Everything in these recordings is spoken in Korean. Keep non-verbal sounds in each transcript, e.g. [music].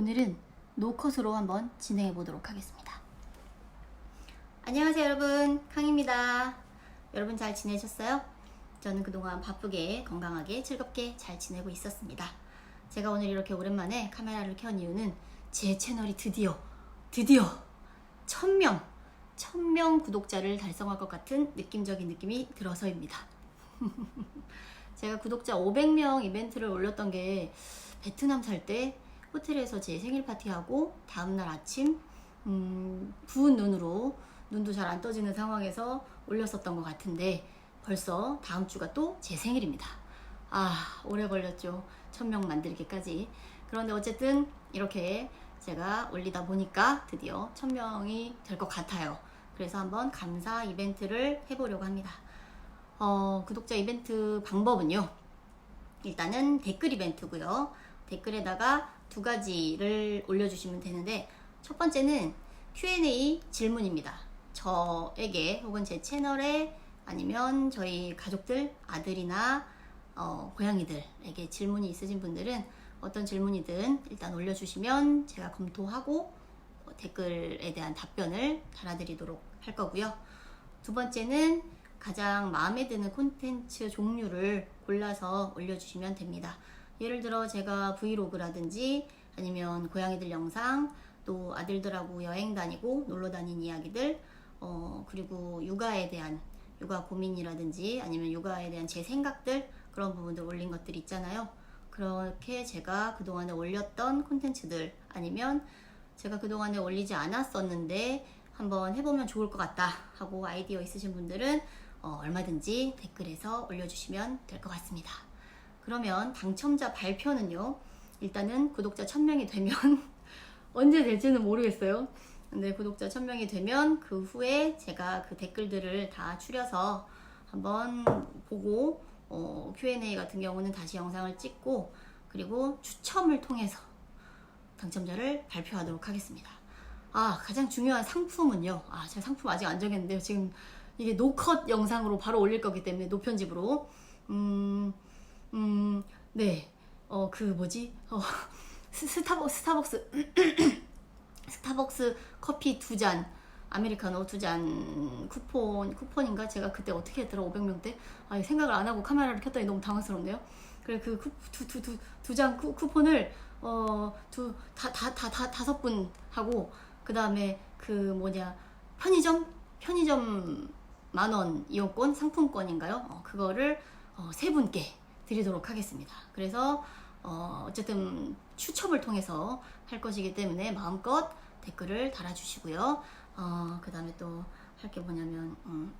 오늘은 노컷으로 한번 진행해 보도록 하겠습니다. 안녕하세요 여러분 캉입니다. 여러분 잘 지내셨어요? 저는 그동안 바쁘게 건강하게 즐겁게 잘 지내고 있었습니다. 제가 오늘 이렇게 오랜만에 카메라를 켠 이유는 제 채널이 드디어 드디어 1000명 1000명 구독자를 달성할 것 같은 느낌적인 느낌이 들어서입니다. [laughs] 제가 구독자 500명 이벤트를 올렸던 게 베트남 살 때 호텔에서 제 생일 파티하고 다음날 아침 음, 부은 눈으로 눈도 잘 안 떠지는 상황에서 올렸었던 것 같은데 벌써 다음 주가 또 제 생일입니다. 아 오래 걸렸죠. 1000명 만들기까지. 그런데 어쨌든 이렇게 제가 올리다 보니까 드디어 1000명이 될 것 같아요. 그래서 한번 감사 이벤트를 해보려고 합니다. 어, 구독자 이벤트 방법은요. 일단은 댓글 이벤트고요. 댓글에다가 두 가지를 올려주시면 되는데 첫 번째는 Q&A 질문입니다. 저에게 혹은 제 채널에 아니면 저희 가족들 아들이나 어, 고양이들에게 질문이 있으신 분들은 어떤 질문이든 일단 올려주시면 제가 검토하고 어, 댓글에 대한 답변을 달아드리도록 할 거고요. 두 번째는 가장 마음에 드는 콘텐츠 종류를 골라서 올려주시면 됩니다. 예를 들어 제가 브이로그라든지 아니면 고양이들 영상, 또 아들들하고 여행 다니고 놀러 다닌 이야기들, 어, 그리고 육아에 대한 육아 고민이라든지 아니면 육아에 대한 제 생각들 그런 부분들 올린 것들 있잖아요. 그렇게 제가 그동안에 올렸던 콘텐츠들 아니면 제가 그동안에 올리지 않았었는데 한번 해보면 좋을 것 같다 하고 아이디어 있으신 분들은 어, 얼마든지 댓글에서 올려주시면 될 것 같습니다. 그러면 당첨자 발표는요. 일단은 구독자 1000명이 되면 [laughs] 언제 될지는 모르겠어요. 근데 구독자 1000명이 되면 그 후에 제가 그 댓글들을 다 추려서 한번 보고 어, Q&A 같은 경우는 다시 영상을 찍고 그리고 추첨을 통해서 당첨자를 발표하도록 하겠습니다. 아, 가장 중요한 상품은요. 아, 제가 상품 아직 안 정했는데요. 지금 이게 노컷 영상으로 바로 올릴 거기 때문에 노편집으로. 음, 음, 네. 어, 그 뭐지? 어, [laughs] 스, 스타벅, 스타벅스. [clears throat] 스타벅스 커피 두 잔, 아메리카노 두 잔 쿠폰, 쿠폰인가? 제가 그때 어떻게 했더라? 500명 때? 아, 생각을 안 하고 카메라를 켰더니 너무 당황스럽네요. 그래, 그 두, 두, 두, 두장 쿠폰을, 어, 두, 다, 다, 다, 다, 다섯 분 하고, 그 다음에 그 뭐냐, 편의점? 편의점 만원 이용권 상품권인가요? 어, 그거를 어, 세 분께 드리도록 하겠습니다. 그래서 어, 어쨌든 추첨을 통해서 할 것이기 때문에 마음껏 댓글을 달아주시고요. 어, 그 다음에 또 할 게 뭐냐면, 음,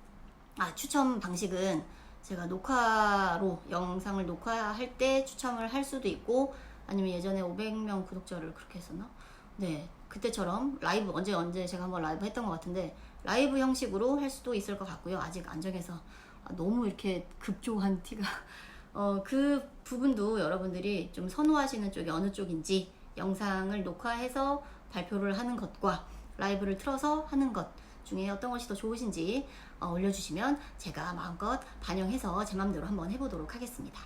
아, 추첨 방식은 제가 녹화로 영상을 녹화할 때 추첨을 할 수도 있고 아니면 예전에 500명 구독자를 그렇게 했었나? 네, 그때처럼 라이브 언제 언제 제가 한번 라이브 했던 것 같은데 라이브 형식으로 할 수도 있을 것 같고요. 아직 안 정해서 아, 너무 이렇게 급조한 티가 어, 그 부분도 여러분들이 좀 선호하시는 쪽이 어느 쪽인지 영상을 녹화해서 발표를 하는 것과 라이브를 틀어서 하는 것 중에 어떤 것이 더 좋으신지 어, 올려주시면 제가 마음껏 반영해서 제 맘대로 한번 해보도록 하겠습니다.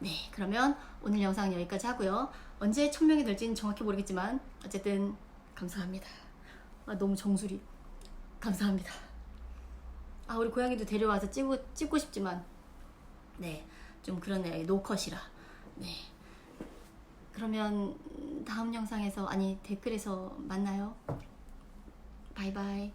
네, 그러면 오늘 영상 여기까지 하고요. 언제 천명이 될지는 정확히 모르겠지만 어쨌든 감사합니다. 아, 너무 정수리. 감사합니다. 아, 우리 고양이도 데려와서 찍고, 찍고 싶지만, 네, 좀 그러네요. 노컷이라. 네. 그러면 다음 영상에서, 아니, 댓글에서 만나요. 바이바이.